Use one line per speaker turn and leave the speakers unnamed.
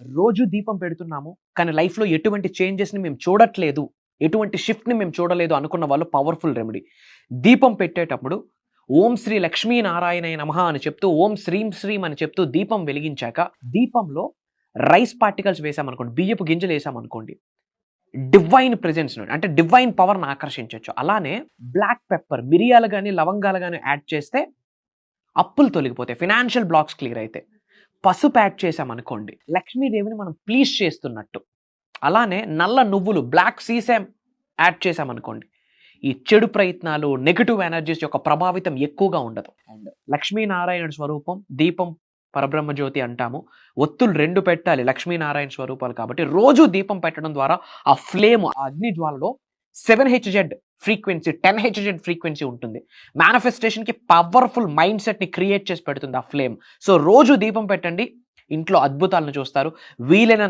రోజు దీపం పెడుతున్నాము కానీ లైఫ్లో ఎటువంటి చేంజెస్ని మేము చూడట్లేదు ఎటువంటి షిఫ్ట్ని మేము చూడలేదు అనుకున్న వాళ్ళు పవర్ఫుల్ రెమెడీ. దీపం పెట్టేటప్పుడు ఓం శ్రీ లక్ష్మీ నారాయణ నమః అని చెప్తూ ఓం శ్రీం శ్రీం అని చెప్తూ దీపం వెలిగించాక దీపంలో రైస్ పార్టికల్స్ వేసామనుకోండి బియ్యపు గింజలు వేసామనుకోండి డివైన్ ప్రెజెన్స్ అంటే డివైన్ పవర్ని ఆకర్షించవచ్చు అలానే బ్లాక్ పెప్పర్ మిరియాలు కానీ లవంగాలు కానీ యాడ్ చేస్తే అప్పులు తొలగిపోతాయి ఫినాన్షియల్ బ్లాక్స్ క్లియర్ అయితే పసుపు యాడ్ చేసామనుకోండి లక్ష్మీదేవిని మనం ప్లీజ్ చేస్తున్నట్టు. అలానే నల్ల నువ్వులు బ్లాక్ సీసామ్ యాడ్ చేసామనుకోండి ఈ చెడు ప్రయత్నాలు నెగిటివ్ ఎనర్జీస్ యొక్క ప్రభావితం ఎక్కువగా ఉండదు. అండ్ లక్ష్మీనారాయణ స్వరూపం దీపం పరబ్రహ్మ జ్యోతి అంటాము. ఒత్తులు రెండు పెట్టాలి లక్ష్మీనారాయణ స్వరూపాలు కాబట్టి రోజు దీపం పెట్టడం ద్వారా ఆ ఫ్లేమ్ ఆ అగ్ని జ్వాలలో seven Hz frequency ten Hz frequency ఉంటుంది. మేనిఫెస్టేషన్కి పవర్ఫుల్ మైండ్ సెట్ని క్రియేట్ చేసి పెడుతుంది ఆ ఫ్లేమ్ సో రోజు దీపం పెట్టండి ఇంట్లో అద్భుతాలను చూస్తారు. వీలైనంత